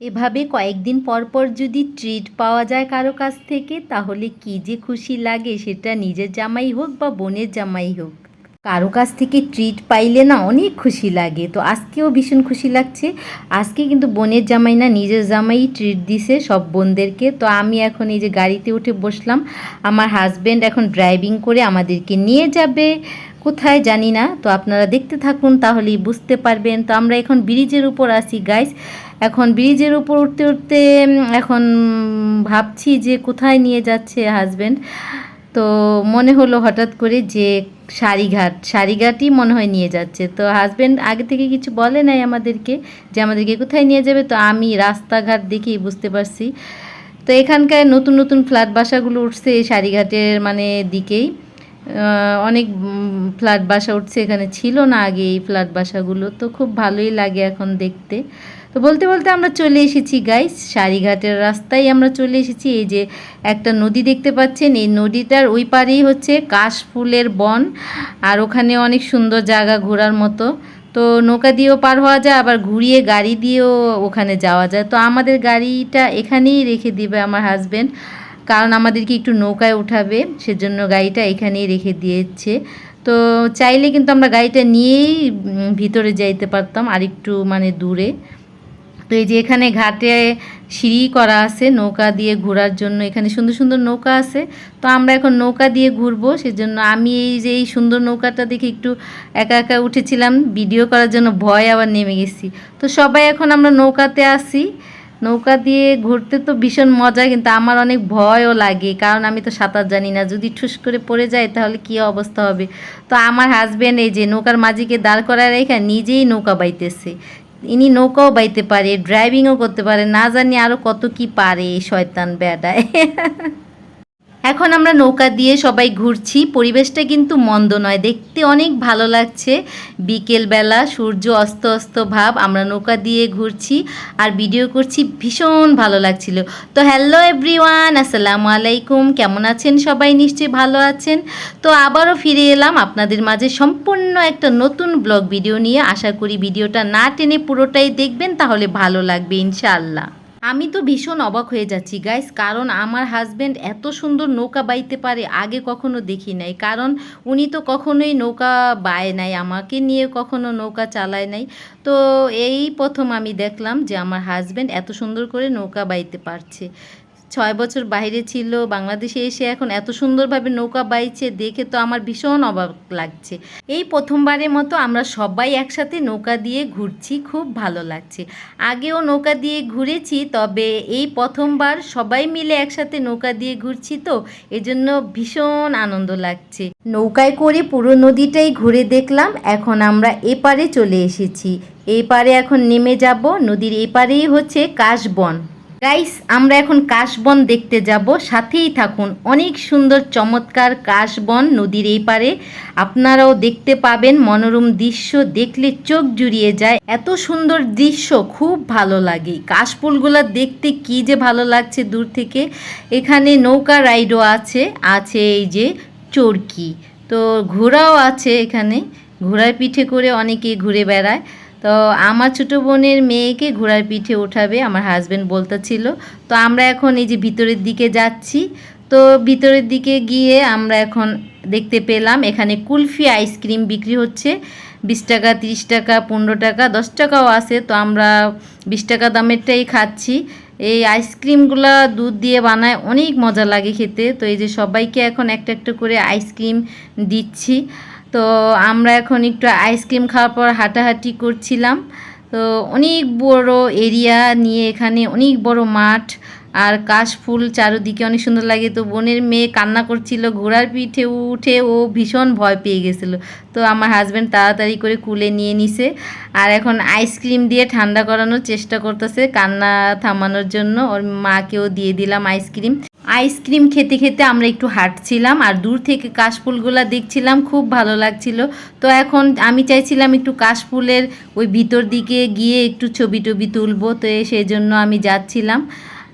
এভাবে কয়েকদিন পর পর যদি ট্রিট পাওয়া যায় কারও কাছ থেকে, তাহলে কি যে খুশি লাগে সেটা নিজের জামাই হোক বা বোনের জামাই হোক। কারও কাছ থেকে ট্রিট পাইলে না অনেক খুশি লাগে। তো আজকেও ভীষণ খুশি লাগছে। আজকে কিন্তু বোনের জামাই না নিজের জামাই ট্রিট দিছে সব বোনদেরকে। তো আমি এখন এই যে গাড়িতে উঠে বসলাম। আমার হাজব্যান্ড এখন ড্রাইভিং করে আমাদেরকে নিয়ে যাবে। কোথায় জানি না, তো আপনারা দেখতে থাকুন, তাহলেই বুঝতে পারবেন। তো আমরা এখন ব্রিজের উপর আছি গাইস এখন ব্রিজের উপর উঠতে উঠতে এখন ভাবছি যে কোথায় নিয়ে যাচ্ছে হাজব্যান্ড তো মনে হলো হঠাৎ করে যে সারিঘাট সারিঘাটই মনে হয় নিয়ে যাচ্ছে। তো হাজব্যান্ড আগে থেকে কিছু বলে নাই আমাদেরকে যে আমাদেরকে কোথায় নিয়ে যাবে, তো আমি রাস্তাঘাট দেখেই বুঝতে পারছি। তো এখানকার নতুন নতুন ফ্ল্যাট বাসাগুলো উঠছে এই মানে দিকেই। অনেক ফ্ল্যাট বাসা উঠছে, এখানে ছিল না আগে এই ফ্ল্যাট বাসাগুলো, তো খুব ভালোই লাগে এখন দেখতে। তো বলতে বলতে আমরা চলে এসেছি গাইস সারিঘাটের রাস্তায় আমরা চলে এসেছি, এই যে একটা নদী দেখতে পাচ্ছেন, এই নদীটার ওই পারেই হচ্ছে কাশফুলের বন, আর ওখানে অনেক সুন্দর জায়গা ঘোরার মতো। তো নৌকা দিয়েও পার হওয়া যায়, আবার ঘুরিয়ে গাড়ি দিয়েও ওখানে যাওয়া যায়। তো আমাদের গাড়িটা এখানেই রেখে দিবে আমার হাজব্যান্ড কারণ আমাদেরকে একটু নৌকায় উঠাবে, সেজন্য গাড়িটা এখানেই রেখে দিয়েছে। তো চাইলে কিন্তু আমরা গাড়িটা নিয়েই ভিতরে যাইতে পারতাম আর একটু মানে দূরে। তো এই যে এখানে ঘাটে সিঁড়ি করা আছে, নৌকা দিয়ে ঘোরার জন্য এখানে সুন্দর সুন্দর নৌকা আছে। তো আমরা এখন নৌকা দিয়ে ঘুরবো, সেজন্য আমি এই যে এই সুন্দর নৌকাটা দেখে একটু একা একা উঠেছিলাম, ভিডিও করার জন্য ভয় আবার নেমে গেছি। তো সবাই এখন আমরা নৌকাতে আসি নৌকা দিয়ে ঘুরতে তো ভীষণ মজা, কিন্তু আমার অনেক ভয়ও লাগে, কারণ আমি তো সাঁতার জানি না। যদি ঠুস করে পড়ে যায়, তাহলে কী অবস্থা হবে? তো আমার হাজব্যান্ড এই যে নৌকার মাঝিকে দাঁড় করায় রেখে নিজেই নৌকা বাইতেছে। ইনি নৌকাও বাইতে পারে ড্রাইভিংও করতে পারে, না জানি আরও কত কি পারে এই শয়তান বেড়ায়। এখন আমরা নৌকা দিয়ে সবাই ঘুরছি। পরিবেশটা কিন্তু মন্দ নয়। দেখতে অনেক ভালো লাগছে। বিকেলবেলা সূর্য অস্ত অস্ত ভাব, আমরা নৌকা দিয়ে ঘুরছি আর ভিডিও করছি, ভীষণ ভালো লাগছিল। তো হ্যালো এভরিওয়ান আসসালামু আলাইকুম। কেমন আছেন সবাই? নিশ্চয়ই ভালো আছেন। তো আবারও ফিরে এলাম আপনাদের মাঝে সম্পূর্ণ একটা নতুন ব্লগ ভিডিও নিয়ে। আশা করি ভিডিওটা না টেনে পুরোটাই দেখবেন, তাহলে ভালো লাগবে ইনশাআল্লাহ। আমি তো ভীষণ অবাক হয়ে যাচ্ছি গাইস কারণ আমার হাজব্যান্ড এত সুন্দর নৌকা বাইতে পারে আগে কখনো দেখি নাই। কারণ উনি তো কখনোই নৌকা বায় নাই, আমাকে নিয়ে কখনো নৌকা চালায় নাই। তো এই প্রথম আমি দেখলাম যে আমার হাজব্যান্ড এত সুন্দর করে নৌকা বাইতে পারছে। ছয় বছর বাইরে ছিল, বাংলাদেশে এসে এখন এত সুন্দরভাবে নৌকা বাইছে, দেখে তো আমার ভীষণ অবাক লাগছে। এই প্রথমবারের মতো আমরা সবাই একসাথে নৌকা দিয়ে ঘুরছি, খুব ভালো লাগছে। আগেও নৌকা দিয়ে ঘুরেছি, তবে এই প্রথমবার সবাই মিলে একসাথে নৌকা দিয়ে ঘুরছি তো, এজন্য ভীষণ আনন্দ লাগছে। নৌকায় করে পুরো নদীটাই ঘুরে দেখলাম, এখন আমরা এপারে চলে এসেছি। এপারে এখন নেমে যাব, নদীর এপারেই হচ্ছে কাশবন। গাইস আমরা এখন কাশবন দেখতে যাব। সাথেই থাকুন, অনেক সুন্দর চমৎকার কাশবন নদীর এই পারে। আপনারাও দেখতে পাবেন, মনোরম দৃশ্য দেখলে চোখ জুড়িয়ে যায়। এত সুন্দর দৃশ্য, খুব ভালো লাগে। কাশফুলগুলো দেখতে কি যে ভালো লাগছে দূর থেকে। এখানে নৌকা রাইডও আছে আছে এই যে চরকি। তো ঘোড়াও আছে এখানে। ঘোড়ার পিঠে করে অনেকে ঘুরে বেড়ায়। তো আমার ছোটো বোনের মেয়েকে ঘোড়ার পিঠে ওঠাবে আমার হাজব্যান্ড বলতেছিল। তো আমরা এখন এই যে ভিতরের দিকে যাচ্ছি, তো ভিতরের দিকে গিয়ে আমরা এখন দেখতে পেলাম, এখানে কুলফি আইসক্রিম বিক্রি হচ্ছে। বিশ টাকা, তিরিশ টাকা, পনেরো টাকা, দশ টাকাও আছে, তো আমরা বিশ টাকা দামেরটাই খাচ্ছি। এই আইসক্রিমগুলো দুধ দিয়ে বানায় অনেক মজা লাগে খেতে। তো এই যে সবাইকে এখন একটা একটা করে আইসক্রিম দিচ্ছি। তো আমরা এখন একটু আইসক্রিম খাওয়ার পর হাঁটাহাঁটি করছিলাম। তো অনেক বড় এরিয়া নিয়ে এখানে অনেক বড় মাঠ। আর কাশফুল চারোদিকে অনেক সুন্দর লাগে। তো বোনের মেয়ে কান্না করছিল, ঘোড়ার পিঠে উঠে ও ভীষণ ভয় পেয়ে গেছিল। তো আমার হাজব্যান্ড তাড়াতাড়ি করে কুলে নিয়ে নিছে। আর এখন আইসক্রিম দিয়ে ঠান্ডা করানোর চেষ্টা করতেছে কান্না থামানোর জন্য। ওর মাকেও দিয়ে দিলাম আইসক্রিম আইসক্রিম খেতে খেতে আমরা একটু হাঁটছিলাম আর দূর থেকে কাশফুলগুলো দেখছিলাম, খুব ভালো লাগছিল। তো এখন আমি চাইছিলাম একটু কাশফুলের ওই ভিতর দিকে গিয়ে একটু ছবি টবি তুলবো। তো সেই জন্য আমি যাচ্ছিলাম।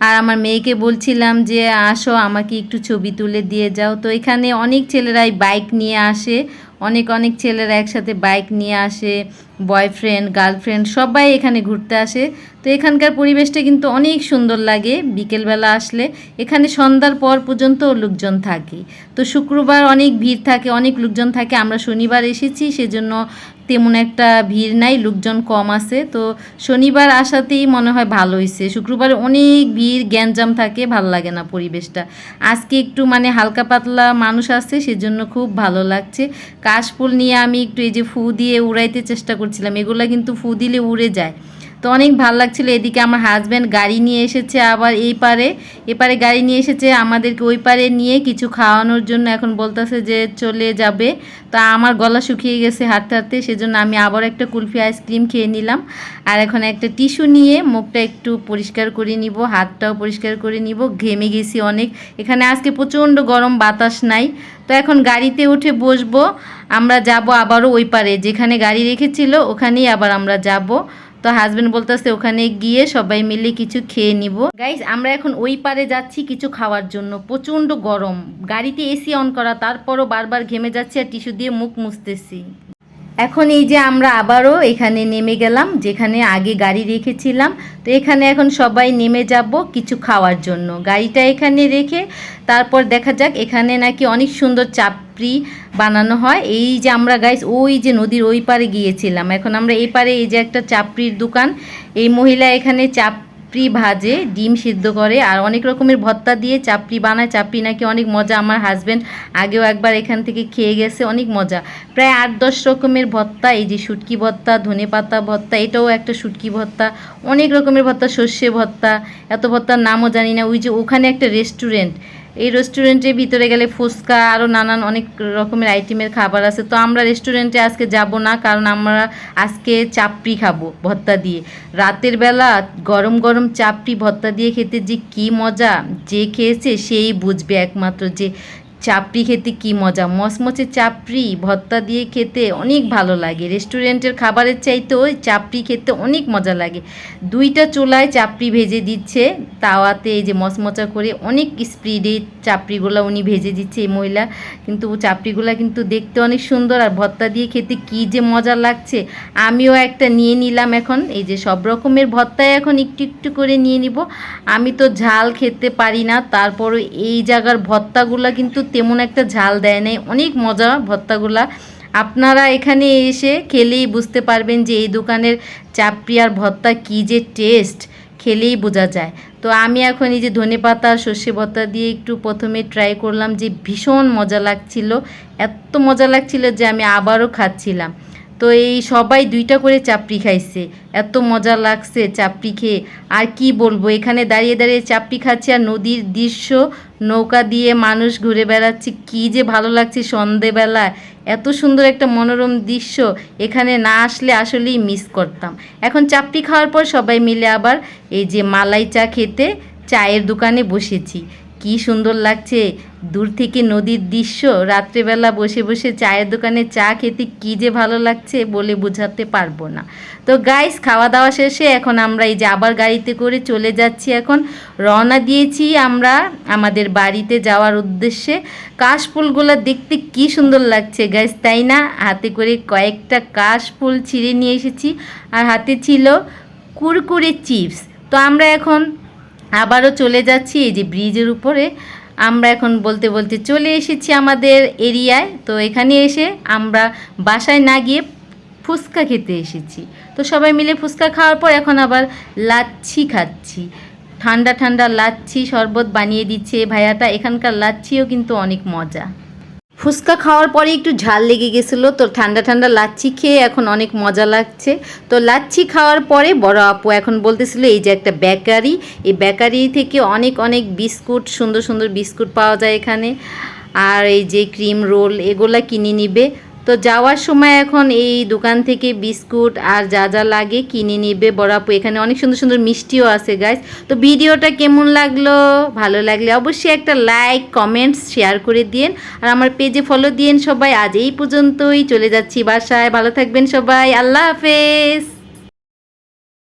আর আমার মেয়েকে বলছিলাম যে, আসো, আমাকে একটু ছবি তুলে দিয়ে যাও। তো এখানে অনেক ছেলেরাই বাইক নিয়ে আসে। অনেক অনেক ছেলেরা একসাথে বাইক নিয়ে আসে। বয়ফ্রেন্ড গার্লফ্রেন্ড সবাই এখানে ঘুরতে আসে। তো এখানকার পরিবেশটা কিন্তু অনেক সুন্দর লাগে। বিকেলবেলা আসলে এখানে সন্ধ্যার পর পর্যন্ত লোকজন থাকে। তো শুক্রবার অনেক ভিড় থাকে, অনেক লোকজন থাকে। আমরা শনিবার এসেছি, সেজন্য তেমন একটা ভিড় নাই, লোকজন কম আছে। তো শনিবার আসাতেই মনে হয় ভালো হয়েছে শুক্রবারে অনেক ভিড়, গ্যাঞ্জাম থাকে, ভালো লাগে না পরিবেশটা। আজকে একটু মানে হালকা পাতলা মানুষ আছে, সেজন্য খুব ভালো লাগছে। কাশফুল নিয়ে আমি একটু এই যে ফু দিয়ে উড়াইতে চেষ্টা করছিলাম, এগুলো কিন্তু ফু দিলে উড়ে যায়। তো অনেক ভালো লাগছিল। এদিকে আমার হাজব্যান্ড গাড়ি নিয়ে এসেছে আবার এই পারে। এপারে গাড়ি নিয়ে এসেছে আমাদেরকে ওই পারে নিয়ে কিছু খাওয়ানোর জন্য এখন বলতেছে যে চলে যাবে। তা আমার গলা শুকিয়ে গেছে হাঁটতে হাঁটতে, সেজন্য আমি আবার একটা কুলফি আইসক্রিম খেয়ে নিলাম। আর এখন একটা টিস্যু নিয়ে মুখটা একটু পরিষ্কার করে নিব, হাতটাও পরিষ্কার করে নিব। ঘেমে গেছি অনেক। এখানে আজকে প্রচণ্ড গরম, বাতাস নাই। তো এখন গাড়িতে উঠে বসবো। আমরা যাব আবারও ওই পারে। যেখানে গাড়ি রেখেছিল ওখানেই আবার আমরা যাব। তো হাজবেন্ড বলতেছে, ওখানে গিয়ে সবাই মিলে কিছু খেয়ে নিব। গাইস আমরা এখন ওই পারে যাচ্ছি কিছু খাওয়ার জন্য। প্রচণ্ড গরম। গাড়িতে এসি অন করা, তারপরও বারবার ঘেমে যাচ্ছে আর টিস্যু দিয়ে মুখ মুছতেছি। এখন এই যে আমরা আবারও এখানে নেমে গেলাম, যেখানে আগে গাড়ি রেখেছিলাম, তো এখানে এখন সবাই নেমে যাব কিছু খাওয়ার জন্য। গাড়িটা এখানে রেখে তারপর দেখা যাক, এখানে নাকি অনেক সুন্দর চাপড়ি বানানো হয়। এই যে আমরা গাইস ওই যে নদীর ওই পারে গিয়েছিলাম। এখন আমরা এই পারে এই যে একটা চাপড়ির দোকান, এই মহিলা এখানে চাপ চাপড়ি ভাজে, ডিম সিদ্ধ করে, আর অনেক রকমের ভত্তা দিয়ে চাপড়ি বানায়। চাপড়ি নাকি অনেক মজা, আমার হাজব্যান্ড আগেও একবার এখান থেকে খেয়ে গেছে, অনেক মজা। প্রায় আট দশ রকমের ভত্তা এই যে শুটকি ভত্তা ধনে পাতা ভত্তা এটাও একটা শুটকি ভত্তা অনেক রকমের ভত্তা সর্ষে ভত্তা এত ভত্তার নামও জানি না, ওই যে ওখানে একটা রেস্টুরেন্ট এই রেস্টুরেন্টের ভিতরে গেলে ফুচকা আরও নানান অনেক রকমের আইটেমের খাবার আছে। তো আমরা রেস্টুরেন্টে আজকে যাব না, কারণ আমরা আজকে চাপড়ি খাব ভত্তা দিয়ে। রাতের বেলা গরম গরম চাপড়ি ভত্তা দিয়ে খেতে যে কী মজা, যে খেয়েছে সেই বুঝবে একমাত্র যে চাপড়ি খেতে কি মজা? মচমচে চাপড়ি, ভর্তা দিয়ে খেতে অনেক ভালো লাগে। রেস্টুরেন্টের খাবারের চাইতে ওই চাপড়ি খেতে অনেক মজা লাগে। দুইটা চুলায় চাপড়ি ভেজে দিচ্ছে। তাওয়াতে এই যে মচমচা করে অনেক স্পিডে চাপড়িগুলো উনি ভেজে দিচ্ছে এই মহিলা কিন্তু চাপড়িগুলো কিন্তু দেখতে অনেক সুন্দর আর ভর্তা দিয়ে খেতে কি যে মজা লাগছে। আমিও একটা নিয়ে নিলাম এখন। এই যে সব রকমের ভর্তায় এখন একটু একটু করে নিয়ে নিব। আমি তো ঝাল খেতে পারি না। তারপরও এই জায়গার ভর্তাগুলো কিন্তু তেমন একটা ঝাল দেয় নাই। অনেক মজা ভত্তাগুলা আপনারা এখানে এসে খেলেই বুঝতে পারবেন যে এই দোকানের চাপড়ি আর ভর্তা কী যে টেস্ট খেলেই বোঝা যায়। তো আমি এখন এই যে ধনে পাতা, সর্ষে ভর্তা দিয়ে একটু প্রথমে ট্রাই করলাম যে ভীষণ মজা লাগছিল। এত মজা লাগছিল যে আমি আবারও খাচ্ছিলাম। তো এই সবাই দুইটা করে চাপড়ি খাইছে। এত মজা লাগছে চাপড়ি খেয়ে। আর কি বলব, এখানে দাঁড়িয়ে দাঁড়িয়ে চাপড়ি খাচ্ছে আর নদীর দৃশ্য, নৌকা দিয়ে মানুষ ঘুরে বেড়াচ্ছে, কি যে ভালো লাগছে সন্ধেবেলা। এত সুন্দর একটা মনোরম দৃশ্য, এখানে না আসলে আসলেই মিস করতাম। এখন চাপড়ি খাওয়ার পর সবাই মিলে আবার এই যে মালাই চা খেতে চায়ের দোকানে বসেছি। কি সুন্দর লাগছে। দূর থেকে নদীর দৃশ্য, রাত্রেবেলা বসে বসে চায়ের দোকানে চা খেতে কি যে ভালো লাগছে বলে বোঝাতে পারব না। তো গাইস খাওয়া দাওয়া শেষে এখন আমরা এই যে আবার গাড়িতে করে চলে যাচ্ছি এখন। রওনা দিয়েছি আমরা আমাদের বাড়িতে যাওয়ার উদ্দেশ্যে। কাশফুলগুলো দেখতে কি সুন্দর লাগছে গাইস তাই না? হাতে করে কয়েকটা কাশফুল ছিঁড়ে নিয়ে এসেছি। আর হাতে ছিল কুরকুরে চিপস। তো আমরা এখন আবারও চলে যাচ্ছি এই যে ব্রিজের উপরে। আমরা এখন বলতে বলতে চলে এসেছি আমাদের এরিয়ায়। তো এখানে এসে আমরা বাসায় না গিয়ে ফুচকা খেতে এসেছি। তো সবাই মিলে ফুচকা খাওয়ার পর এখন আবার লাচ্ছি খাচ্ছি। ঠান্ডা ঠান্ডা লাচ্ছি শরবত বানিয়ে দিচ্ছে ভাইয়াটা। এখানকার লাচ্ছিও কিন্তু অনেক মজা। ফুচকা খাওয়ার পরে একটু ঝাল লেগে গেছিল, তো ঠান্ডা ঠান্ডা লাচ্ছি খেয়ে এখন অনেক মজা লাগছে। তো লাচ্ছি খাওয়ার পরে বড় আপু এখন বলতেছিল, এই যে একটা বেকারি, এই বেকারি থেকে অনেক অনেক বিস্কুট, সুন্দর সুন্দর বিস্কুট পাওয়া যায় এখানে। আর এই যে ক্রিম রোল, এগুলা কিনে নিবে। তো যাওয়ার সময় এখন এই দোকান থেকে বিস্কুট আর যা যা লাগে কিনে নিবে বড়াপু এখানে অনেক সুন্দর সুন্দর মিষ্টিও আছে গাইস তো ভিডিওটা কেমন লাগল? ভালো লাগলে অবশ্যই একটা লাইক কমেন্টস শেয়ার করে দিন আর আমার পেজে ফলো দিন সবাই। আজ এই পর্যন্তই। চলে যাচ্ছি বাসায়। ভালো থাকবেন সবাই। আল্লাহ হাফেজ।